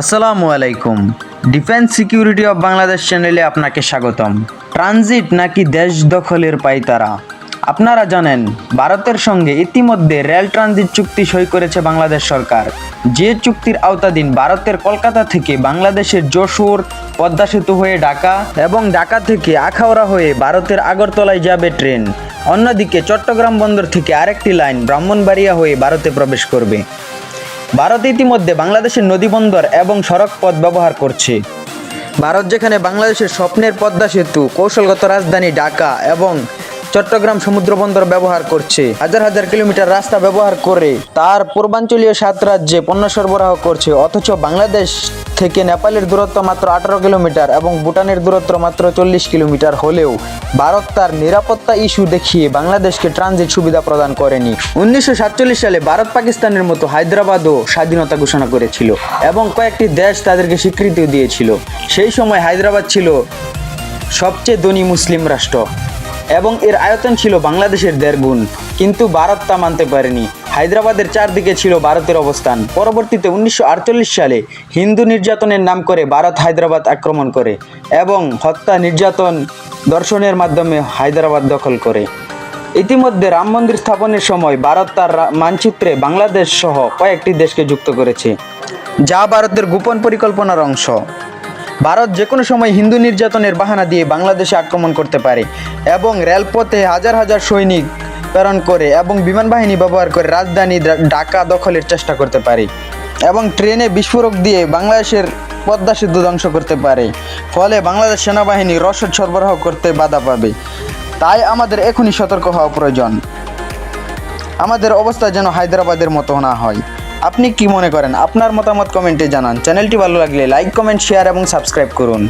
আসসালামু আলাইকুম। Defence security of Bangladesh চ্যানেলে আপনাকে স্বাগতম। ট্রানজিট নাকি দেশ দখলের পাইতারা? আপনারা জানেন, ভারতের সঙ্গে ইতিমধ্যে রেল ট্রানজিট চুক্তি সই করেছে বাংলাদেশ সরকার। যে চুক্তির আওতাধীন ভারতের কলকাতা থেকে বাংলাদেশের যশোর, পদ্মা সেতু হয়ে ঢাকা এবং ঢাকা থেকে আখাউড়া হয়ে ভারতের আগরতলায় যাবে ট্রেন। অন্যদিকে চট্টগ্রাম বন্দর থেকে আরেকটি লাইন ব্রাহ্মণবাড়িয়া হয়ে ভারতে প্রবেশ করবে। ভারত ইতিমধ্যে বাংলাদেশের নদীবন্দর এবং সড়ক পথ ব্যবহার করছে। ভারত যেখানে বাংলাদেশের স্বপ্নের পদ্মা সেতু, কৌশলগত রাজধানী ঢাকা এবং চট্টগ্রাম সমুদ্র বন্দর ব্যবহার করছে। হাজার হাজার কিলোমিটার রাস্তা ব্যবহার করে তার পূর্বাঞ্চলীয় সাত রাজ্যে পণ্য সরবরাহ করছে, অথচ বাংলাদেশ থেকে নেপালের দূরত্ব মাত্র আঠারো কিলোমিটার এবং ভুটানের দূরত্ব মাত্র চল্লিশ কিলোমিটার হলেও ভারত তার নিরাপত্তা ইস্যু দেখিয়ে বাংলাদেশকে ট্রানজিট সুবিধা প্রদান করেনি। উনিশশো সাতচল্লিশ সালে ভারত পাকিস্তানের মতো হায়দ্রাবাদও স্বাধীনতা ঘোষণা করেছিল এবং কয়েকটি দেশ তাদেরকে স্বীকৃতিও দিয়েছিল। সেই সময় হায়দ্রাবাদ ছিল সবচেয়ে ধনী মুসলিম রাষ্ট্র। এবং এর আয়তন ছিল বাংলাদেশের দেড় গুণ। কিন্তু ভারত তা মানতে পারেনি। হায়দ্রাবাদের চারদিকে ছিল ভারতের অবস্থান। পরবর্তীতে উনিশশো আটচল্লিশ সালে হিন্দু নির্যাতনের নাম করে ভারত হায়দ্রাবাদ আক্রমণ করে এবং হত্যা নির্যাতন দর্শনের মাধ্যমে হায়দ্রাবাদ দখল করে। ইতিমধ্যে রাম মন্দির স্থাপনের সময় ভারত তার মানচিত্রে বাংলাদেশ সহ কয়েকটি দেশকে যুক্ত করেছে, যা ভারতের গোপন পরিকল্পনার অংশ। ভারত যে কোনো সময় হিন্দু নির্যাতনের বাহানা দিয়ে বাংলাদেশে আক্রমণ করতে পারে এবং রেলপথে হাজার হাজার সৈনিক প্রেরণ করে এবং বিমান বাহিনী ব্যবহার করে রাজধানী ঢাকা দখলের চেষ্টা করতে পারে এবং ট্রেনে বিস্ফোরক দিয়ে বাংলাদেশের পদ্মা সেতু ধ্বংস করতে পারে। ফলে বাংলাদেশ সেনাবাহিনী রসদ সরবরাহ করতে বাধা পাবে। তাই আমাদের এখনই সতর্ক হওয়া প্রয়োজন। আমাদের অবস্থা যেন হায়দ্রাবাদের মতো না হয়। আপনি কি মনে করেন? আপনার মতামত কমেন্টে জানান। চ্যানেলটি ভালো লাগলে লাইক, কমেন্ট, শেয়ার এবং সাবস্ক্রাইব করুন।